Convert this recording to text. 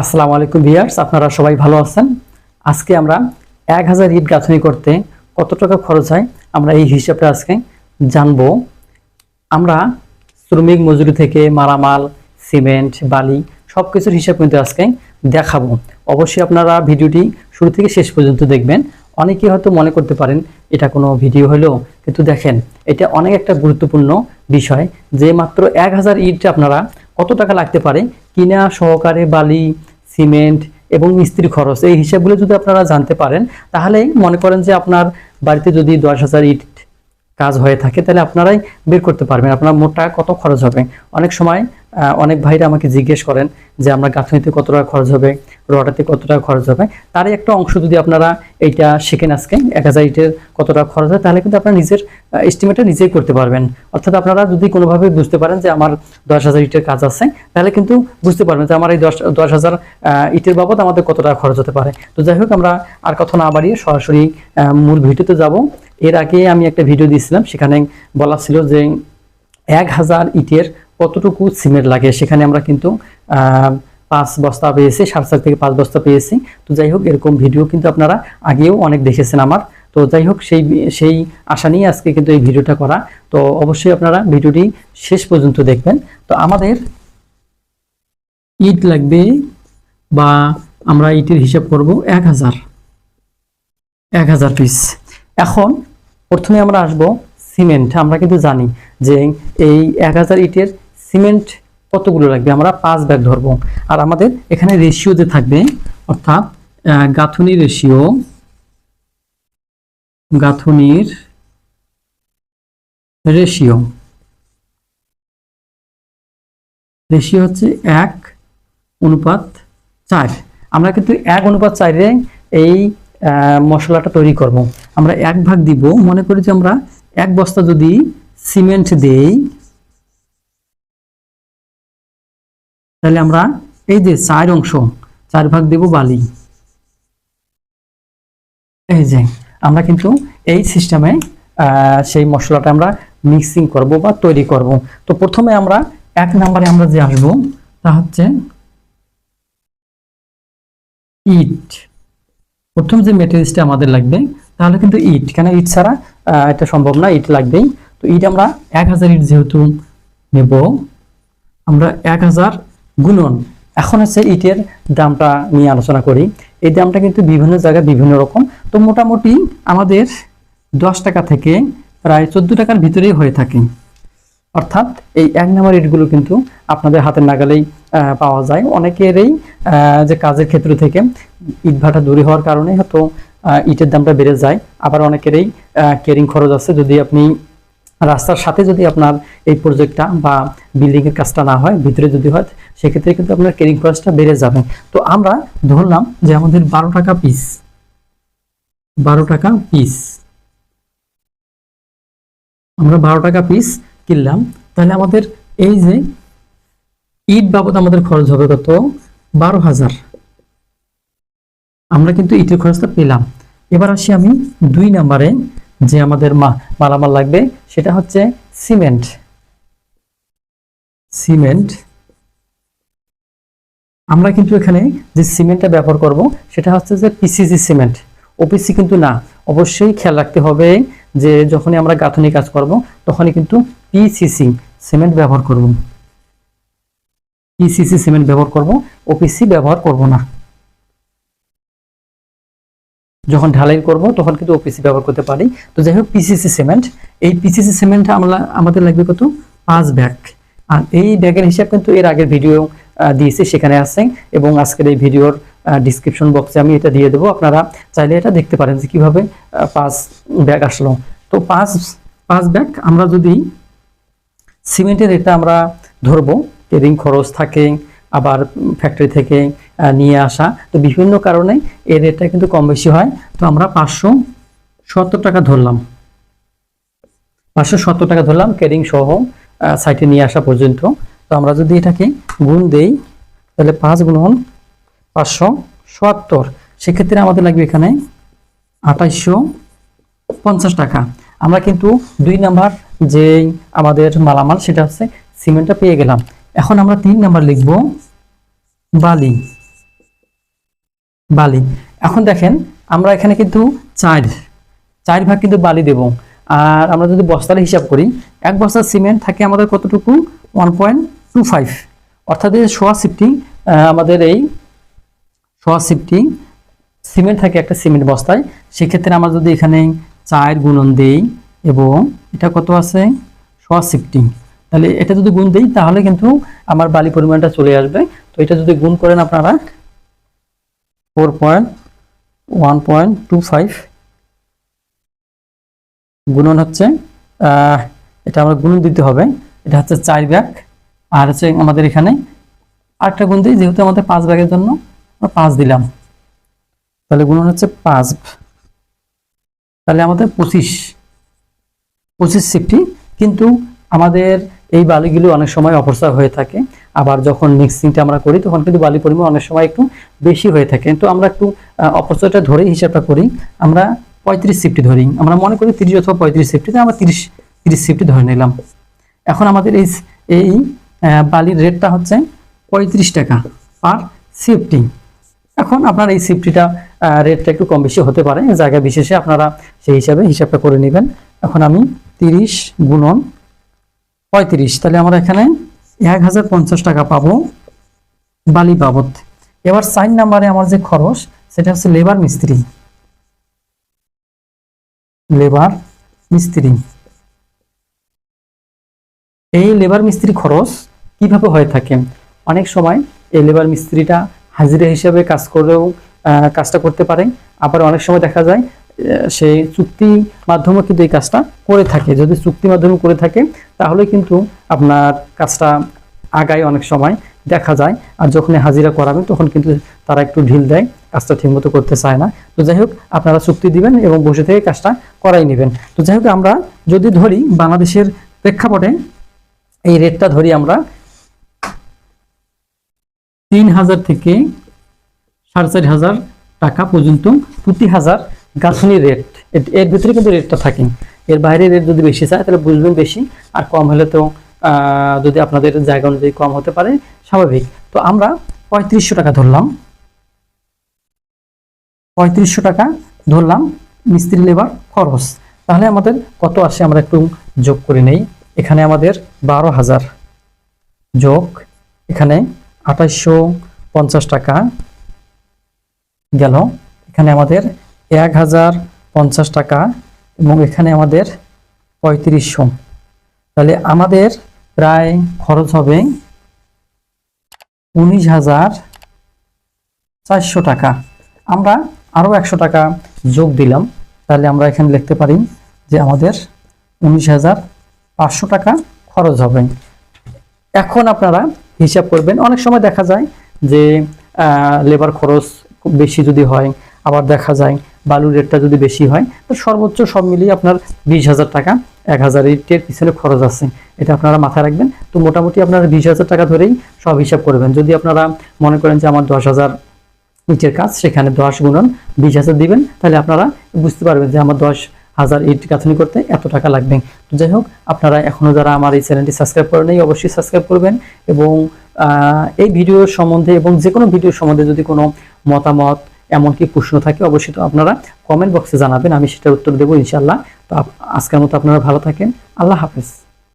আসসালামু আলাইকুম ভিয়ার্স আপনারা সবাই ভালো আছেন? আজকে আমরা এক হাজার ইট গাঁথনি করতে কত টাকা খরচ হয় আমরা এই হিসাবটা আজকে জানব। আমরা শ্রমিক মজুরি থেকে মারামাল সিমেন্ট, বালি সব কিছুর হিসাব কিন্তু আজকে দেখাবো। অবশ্যই আপনারা ভিডিওটি শুরু থেকে শেষ পর্যন্ত দেখবেন। অনেকে হয়তো মনে করতে পারেন এটা কোনো ভিডিও হলো কিন্তু দেখেন, এটা অনেক একটা গুরুত্বপূর্ণ বিষয় যে মাত্র এক হাজার ইট আপনারা কত টাকা লাগতে পারে? কিনা সহকারে বালি সিমেন্ট এবং মিস্ত্রি খরচ, এই হিসাবগুলো যদি আপনারা জানতে পারেন তাহলে মনে করেন যে আপনার বাড়িতে যদি দশ হাজার ইট কাজ হয়ে থাকে, তাহলে আপনারাই বের করতে পারবেন। আপনার মোট টাকা কত খরচ হবে? অনেক সময় অনেক ভাইরা আমাকে জিজ্ঞেস করেন যে, আমরা গাঁথনিতে কত টাকা খরচ হবে? রটাতে কত টাকা খরচ হবে? তারই একটা অংশ যদি আপনারা এইটা শিখেন আজকে, এক হাজার ইটের কত টাকা খরচ হয়, তাহলে কিন্তু আপনারা নিজের এস্টিমেটটা নিজেই করতে পারবেন। অর্থাৎ আপনারা যদি কোনোভাবে বুঝতে পারেন যে, আমার দশ হাজার ইটের কাজ আছে, তাহলে কিন্তু বুঝতে পারবেন যে, আমার এই দশ দশ হাজার ইটের বাবদ আমাদের কত টাকা খরচ হতে পারে? তো যাই হোক, আমরা আর কথা না বাড়িয়ে সরাসরি মূল ভিডিওতে যাব। এর আগে আমি একটা ভিডিও দিয়েছিলাম, সেখানে বলা ছিল যে এক হাজার ইটের কতটুকু সিমেন্ট লাগে। সেখানে আমরা কিন্তু পাঁচ বস্তা পেয়েছি, সাড়ে চার থেকে পাঁচ বস্তা পেয়েছি। তো যাই হোক, এরকম ভিডিও কিন্তু আপনারা আগেও অনেক দেখেছেন আমার। তো যাই হোক, সেই সেই আশা নিয়ে আজকে কিন্তু এই ভিডিওটা করা। তো অবশ্যই আপনারা ভিডিওটি শেষ পর্যন্ত দেখবেন। তো আমাদের ইট লাগবে বা আমরা ইটের হিসাব করব এক হাজার এক হাজার পিস এখন প্রথমে আমরা আসব সিমেন্ট। আমরা কিন্তু জানি যে এই এক হাজার ইটের সিমেন্ট কতগুলো লাগবে? আমরা পাঁচ ব্যাগ ধরবো। আর আমাদের এখানে রেশিওতে থাকবে, অর্থাৎ গাঁথুনি রেশিও গাঁথুনির রেশিও রেশিও হচ্ছে এক অনুপাত চার। আমরা কিন্তু এক অনুপাত চারে এই মশলাটা তৈরি করব। আমরা এক ভাগ দিব। মনে করি যে আমরা এক বস্তা যদি সিমেন্ট দেই, তাহলে আমরা এই যে চার অংশ, চার ভাগ দেব বালি। এই যে, আমরা কিন্তু এই সিস্টেমে সেই মশলাটা আমরা মিক্সিং করব বা তৈরি করব। তো প্রথমে আমরা এক নম্বরে আমরা যে আসব, তা হচ্ছে ইট প্রথম যে মেটেরিয়ালসটা আমাদের লাগবে তাহলে কিন্তু ইট, কেন ইট ছাড়া এটা সম্ভব না, ইট লাগবেই। তো ইট আমরা এক হাজার ইট যেহেতু নেব, আমরা এক হাজার গুণন। এখন হচ্ছে ইটের দামটা নিয়ে আলোচনা করি। এই দামটা কিন্তু বিভিন্ন জায়গায় বিভিন্ন রকম। তো মোটামুটি আমাদের দশ টাকা থেকে প্রায় চোদ্দ টাকার ভিতরেই হয়ে থাকে। অর্থাৎ এই এক নম্বর ইটগুলো কিন্তু আপনাদের হাতের নাগালেই পাওয়া যায়। অনেকেরই যে কাজের ক্ষেত্র থেকে ইট ভাটা দূরে হওয়ার কারণে হয়তো ইটের দামটা বেড়ে যায়। আবার অনেকেরই কেরিং খরচ আছে যদি আপনি রাস্তার সাথে যদি আপনার এই প্রজেক্টটা বা বিল্ডিং এর কাজটা না হয়, ভিতরে যদি হয়, সেক্ষেত্রে কিন্তু আপনার কেরিং খরচটা বেড়ে যাবে। তো আমরা ধরলাম যে আমাদের বারো টাকা পিস বারো টাকা পিস আমরা বারো টাকা পিস কিনলাম। তাহলে আমাদের এই যে ইট বাবদ আমাদের খরচ হবে কত? বারো হাজার। আমরা কিন্তু ইটের খরচটা পেলাম। এবার আসি আমি দুই নাম্বারে যে আমাদের মালামাল লাগবে, সেটা হচ্ছে সিমেন্ট। সিমেন্ট। আমরা কিন্তু এখানে যে সিমেন্টটা ব্যবহার করব, সেটা হচ্ছে যে পিসিসি সিমেন্ট। ওপিসি কিন্তু না, অবশ্যই খেয়াল রাখতে হবে যে যখনই আমরা গাঁথনি কাজ করব, তখনই কিন্তু পিসিসি সিমেন্ট ব্যবহার করব। পিসিসি সিমেন্ট ব্যবহার করব ওপিসি ব্যবহার করব না। যখন ঢালাই করব, তখন কিন্তু ওপিসি ব্যবহার করতে পারি তো যাই হোক পিসিসি সিমেন্ট এই পিসিসি সিমেন্ট আমরা, আমাদের লাগবে কত? পাঁচ ব্যাগ। আর এই ব্যাগের হিসাব কিন্তু এর আগের ভিডিও দিয়েছি, সেখানে আছে। এবং আজকের এই ভিডিওর ডিসক্রিপশন বক্সে আমি এটা দিয়ে দেবো। আপনারা চাইলে এটা দেখতে পারেন যে কীভাবে পাঁচ ব্যাগ আসলো। তো পাঁচ পাঁচ ব্যাগ আমরা যদি সিমেন্টের এটা আমরা ধরবো কেরিং খরচ থাকে আবার ফ্যাক্টরি থেকে নিয়ে আসা। তো বিভিন্ন কারণে এর রেটটা কিন্তু কম বেশি হয়। তো আমরা পাঁচশো সত্তর টাকা ধরলাম। পাঁচশো সত্তর টাকা ধরলাম কেরিং সহ সাইটে নিয়ে আসা পর্যন্ত। তো আমরা যদি এটাকে গুণ দেই, তাহলে পাঁচ গুণন পাঁচশো সত্তর। সেক্ষেত্রে আমাদের লাগবে এখানে আঠাইশশো পঞ্চাশ টাকা। আমরা কিন্তু দুই নাম্বার যে আমাদের মালামাল, সেটা হচ্ছে সিমেন্টটা পেয়ে গেলাম। এখন আমরা তিন নাম্বার লিখব বালি। বালি। এখন দেখেন, আমরা এখানে কিন্তু চার চার ভাগ কিন্তু বালি দেব। আর আমরা যদি বস্তার হিসাব করি, এক বস্তা সিমেন্ট থাকে আমাদের কতটুকু? ওয়ান পয়েন্ট টু ফাইভ অর্থাৎ এই সোয়া শিফটিং আমাদের এই সোয়া শিফটিং সিমেন্ট থাকে একটা সিমেন্ট বস্তায়, সেক্ষেত্রে আমরা যদি এখানে চার গুণন দেই এবং এটা কত আছে? সোয়া শিফটিং তাহলে এটা যদি গুণ দেই, তাহলে কিন্তু আমার বালি পরিমাণটা চলে আসবে। তো এটা যদি গুণ করেন আপনারা four point one point two five গুণন হচ্ছে এটা আমরা গুণন দিতে হবে। এটা হচ্ছে চার ব্যাগ আর হচ্ছে আমাদের এখানে আটটা গুণ দিই, যেহেতু আমাদের পাঁচ ব্যাগের জন্য আমরা পাঁচ দিলাম। তাহলে গুণন হচ্ছে পাঁচ। তাহলে আমাদের পঁচিশ পঁচিশ সিফটি, কিন্তু আমাদের এই বালিগুলো অনেক সময় অপচয় হয়ে থাকে। আবার যখন মিক্সিংটা আমরা করি, তখন কিন্তু বালি পরিমাণ অনেক সময় একটু বেশি হয়ে থাকে। কিন্তু আমরা একটু অপচয়টা ধরে হিসাবটা করি। আমরা পঁয়ত্রিশ সিফটি ধরি। আমরা মনে করি তিরিশ অথবা পঁয়ত্রিশ সিফটিতে আমরা তিরিশ তিরিশ সিফটি ধরে নিলাম। এখন আমাদের এই এই বালির রেটটা হচ্ছে পঁয়ত্রিশ টাকা পার সিফটি এখন আপনার এই সিফটিটা রেটটা একটু কম বেশি হতে পারে। জায়গা বিশেষে আপনারা সেই হিসাবে হিসাবটা করে নেবেন। এখন আমি তিরিশ গুণন পঁয়ত্রিশ, তাহলে আমরা এখানে এক হাজার পঞ্চাশ টাকা পাবো বালি বাবদ। এবার সাইন নাম্বারে আমার যে খরচ, সেটা হচ্ছে লেবার মিস্ত্রি। লেবার মিস্ত্রি। এই লেবার মিস্ত্রি খরচ কীভাবে হয়ে থাকে? অনেক সময় এই লেবার মিস্ত্রিটা হাজিরা হিসাবে কাজ করেও কাজটা করতে পারে। আবার অনেক সময় দেখা যায় আহ, সে চুক্তি মাধ্যমে কিন্তু এই কাজটা করে থাকে। যদি চুক্তি মাধ্যমে করে থাকে তাহলে কিন্তু আপনার কাজটা আগায় অনেক সময় দেখা যায়। আর যখন হাজিরা করাবেন তখন কিন্তু তারা একটু ঢিল দেয় কাজটা ঠিকমতো করতে চায় না। তো যাই হোক আপনারা চুক্তি দিবেন এবং বসে থেকে কাজটা করাই নেবেন। তো যাই হোক আমরা যদি ধরি বাংলাদেশের প্রেক্ষাপটে এই রেটটা ধরি আমরা তিন হাজার থেকে সাড়ে চার হাজার টাকা পর্যন্ত প্রতি হাজার গাঁথনির রেট এর ভিতরে কিন্তু রেটটা থাকে। এর বাইরে রেট যদি বেশি চায়, তাহলে বুঝবেন বেশি। আর কম হলে তো যদি আপনাদের জায়গা অনুযায়ী কম হতে পারে, স্বাভাবিক। তো আমরা পঁয়ত্রিশশো টাকা ধরলাম। পঁয়ত্রিশশো টাকা ধরলাম মিস্ত্রি লেবার খরচ। তাহলে আমাদের কত আসে আমরা একটু যোগ করে নেই। এখানে আমাদের বারো হাজার যোগ, এখানে আঠাইশশো পঞ্চাশ টাকা গেল। এখানে আমাদের এক হাজার পঞ্চাশ টাকা এবং এখানে আমাদের পঁয়ত্রিশশো। তাহলে আমাদের প্রায় খরচ হবে উনিশ হাজার চারশো টাকা। আমরা আরও একশো টাকা যোগ দিলাম, তাহলে আমরা এখানে লিখতে পারি যে আমাদের উনিশ হাজার পাঁচশো টাকা খরচ হবে। এখন আপনারা হিসাব করবেন, অনেক সময় দেখা যায় যে লেবার খরচ বেশি যদি হয়, আবার দেখা যায় বালুর রেটটা যদি বেশি হয়, তো সর্বোচ্চ সব মিলিয়ে আপনার বিশ হাজার টাকা, এক হাজার ইটের পিছনে খরচ আছে। এটা আপনারা মাথায় রাখবেন। তো মোটামুটি আপনারা বিশ হাজার টাকা ধরেই সব হিসাব করবেন। যদি আপনারা মনে করেন যে আমার দশ হাজার ইটের কাজ, সেখানে দশ গুণন বিশ হাজার দিবেন, তাহলে আপনারা বুঝতে পারবেন যে আমার দশ হাজার ইট গাঁথনি করতে এত টাকা লাগবে। তো যাই হোক, আপনারা এখনও যারা আমার এই চ্যানেলটি সাবস্ক্রাইব করেন নাই, অবশ্যই সাবস্ক্রাইব করবেন এবং এই ভিডিও সম্বন্ধে এবং যে কোনো ভিডিও সম্বন্ধে যদি কোনো মতামত এমনকি প্রশ্ন থাকে অবশ্যই তো আপনারা কমেন্ট বক্সে জানাবেন, আমি সেটার উত্তর দেবো ইনশাল্লাহ তো আজকের মতো আপনারা ভালো থাকেন। আল্লাহ হাফেজ।